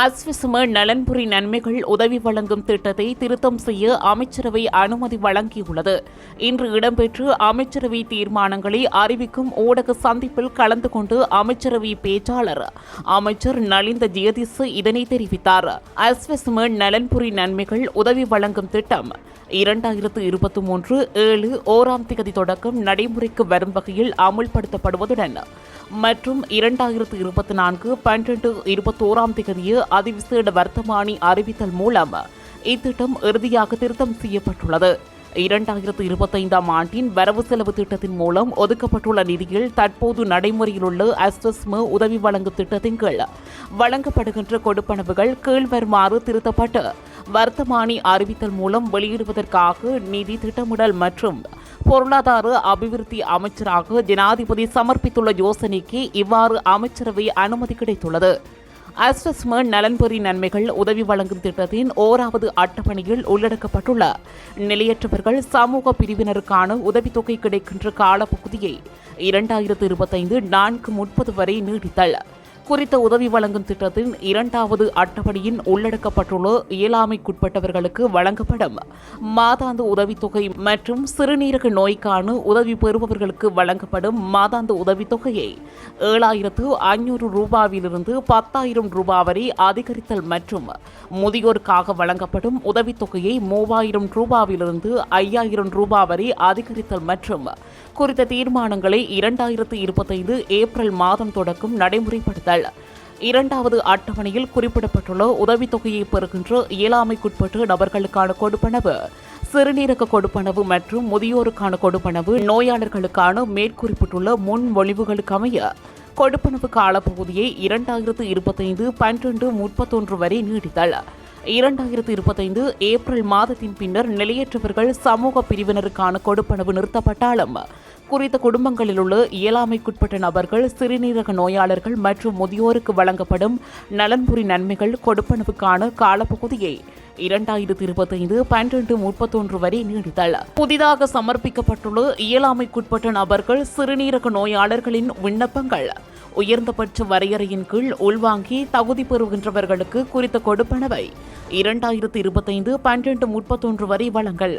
அஸ்விசும நலன்புரி நன்மைகள் உதவி வழங்கும் திட்டத்தை திருத்தம் செய்ய அமைச்சரவை அனுமதி வழங்கியுள்ளது. இன்று இடம்பெற்ற அமைச்சரவை தீர்மானங்களை அறிவிக்கும் ஊடக சந்திப்பில் கலந்து கொண்டு அமைச்சரவை பேச்சாளர் அமைச்சர் நலிந்த ஜெயதிசு இதனை தெரிவித்தார். அஸ்விசும நலன்புரி நன்மைகள் உதவி வழங்கும் திட்டம் இரண்டாயிரத்து இருபத்தி மூன்று ஏழு ஓராம் திகதி தொடக்கம் நடைமுறைக்கு வரும் வகையில் அமுல்படுத்தப்படுவதுடன் மற்றும் இரண்டாயிரத்து இருபத்தி நான்கு பன்னிரண்டு இருபத்தோராம் திகதியை அதிவிசேட வர்த்தமானி அறிவித்தல் மூலம் இத்திட்டம் இறுதியாக திருத்தம் செய்யப்பட்டுள்ளது. இரண்டாயிரத்து இருபத்தைந்தாம் ஆண்டின் வரவு செலவு திட்டத்தின் மூலம் ஒதுக்கப்பட்டுள்ள நிதியில் தற்போது நடைமுறையில் உள்ள அஸ்வஸ்ம உதவி வழங்கும் திட்டத்தின் கீழ் வழங்கப்படுகின்ற கொடுப்பனவுகள் கீழ்வருமாறு திருத்தப்பட்டு வர்த்தமானி அறிவித்தல் மூலம் வெளியிடுவதற்காக நிதி திட்டமிடல் மற்றும் பொருளாதார அபிவிருத்தி அமைச்சராக ஜனாதிபதி சமர்ப்பித்துள்ள யோசனைக்கு இவ்வாறு அமைச்சரவை அனுமதி கிடைத்துள்ளது. அஸ்வஸ்ம நலன்புரி நன்மைகள் உதவி வழங்கும் திட்டத்தின் ஓராவது அட்டவணையில் உள்ளடக்கப்பட்டுள்ள. நிலையற்றவர்கள் சமூக பிரிவினருக்கான உதவித்தொகை கிடைக்கின்ற காலப்பகுதியை இரண்டாயிரத்து இருபத்தைந்து நான்கு முப்பது வரை நீடித்தல் குறித்த உதவி வழங்கும் திட்டத்தின் இரண்டாவது அட்டவணையின் உள்ளடக்கப்பட்டுள்ள இயலாமைக்குட்பட்டவர்களுக்கு வழங்கப்படும் மாதாந்த உதவித்தொகை மற்றும் சிறுநீரக நோய்க்கான உதவி பெறுபவர்களுக்கு வழங்கப்படும் மாதாந்த உதவித்தொகையை ஏழாயிரத்து ஐநூறு ரூபாவிலிருந்து பத்தாயிரம் ரூபாய் வரை அதிகரித்தல் மற்றும் முதியோருக்காக வழங்கப்படும் உதவித்தொகையை மூவாயிரம் ரூபாவிலிருந்து ஐயாயிரம் ரூபாய் வரை அதிகரித்தல் மற்றும் குறித்த தீர்மானங்களை இரண்டாயிரத்து இருபத்தைந்து ஏப்ரல் மாதம் தொடக்கம் நடைமுறைப்படுத்தல் இரண்டாவது அட்டவணையில் குறிப்பிடப்பட்டுள்ள உதவித்தொகையை பெறுகின்ற இயலாமைக்குட்பட்ட நபர்களுக்கான கொடுப்பனவு சிறுநீரக கொடுப்பனவு மற்றும் முதியோருக்கான கொடுப்பனவு நோயாளர்களுக்கான மேற்குறிப்பிட்டுள்ள முன்மொழிவுகளுக்கமைய கொடுப்பனவு காலப்பகுதியை இரண்டாயிரத்து இருபத்தைந்து பன்னிரண்டு முப்பத்தொன்று வரை நீடித்தல் இரண்டாயிரத்து இருபத்தைந்து ஏப்ரல் மாதத்தின் பின்னர் நிலையற்றவர்கள் சமூக பிரிவினருக்கான கொடுப்பனவு நிறுத்தப்பட்டாலும் குறித்த குடும்பங்களில் உள்ள இயலாமைக்குட்பட்ட நபர்கள் சிறுநீரக நோயாளர்கள் மற்றும் முதியோருக்கு வழங்கப்படும் நலன்புரி நன்மைகள் கொடுப்பனவுக்கான காலப்பகுதியை இரண்டாயிரத்தி இருபத்தைந்து பன்னிரண்டு முப்பத்தொன்று வரை நீடித்தல். புதிதாக சமர்ப்பிக்கப்பட்டுள்ள இயலாமைக்குட்பட்ட நபர்கள் சிறுநீரக நோயாளர்களின் விண்ணப்பங்கள் உயர்ந்தபட்ச வரையறையின் கீழ் உள்வாங்கி தகுதி பெறுகின்றவர்களுக்கு குறித்த கொடுப்பனவை இரண்டாயிரத்தி இருபத்தைந்து பன்னிரண்டு முப்பத்தொன்று வரை வழங்கல்.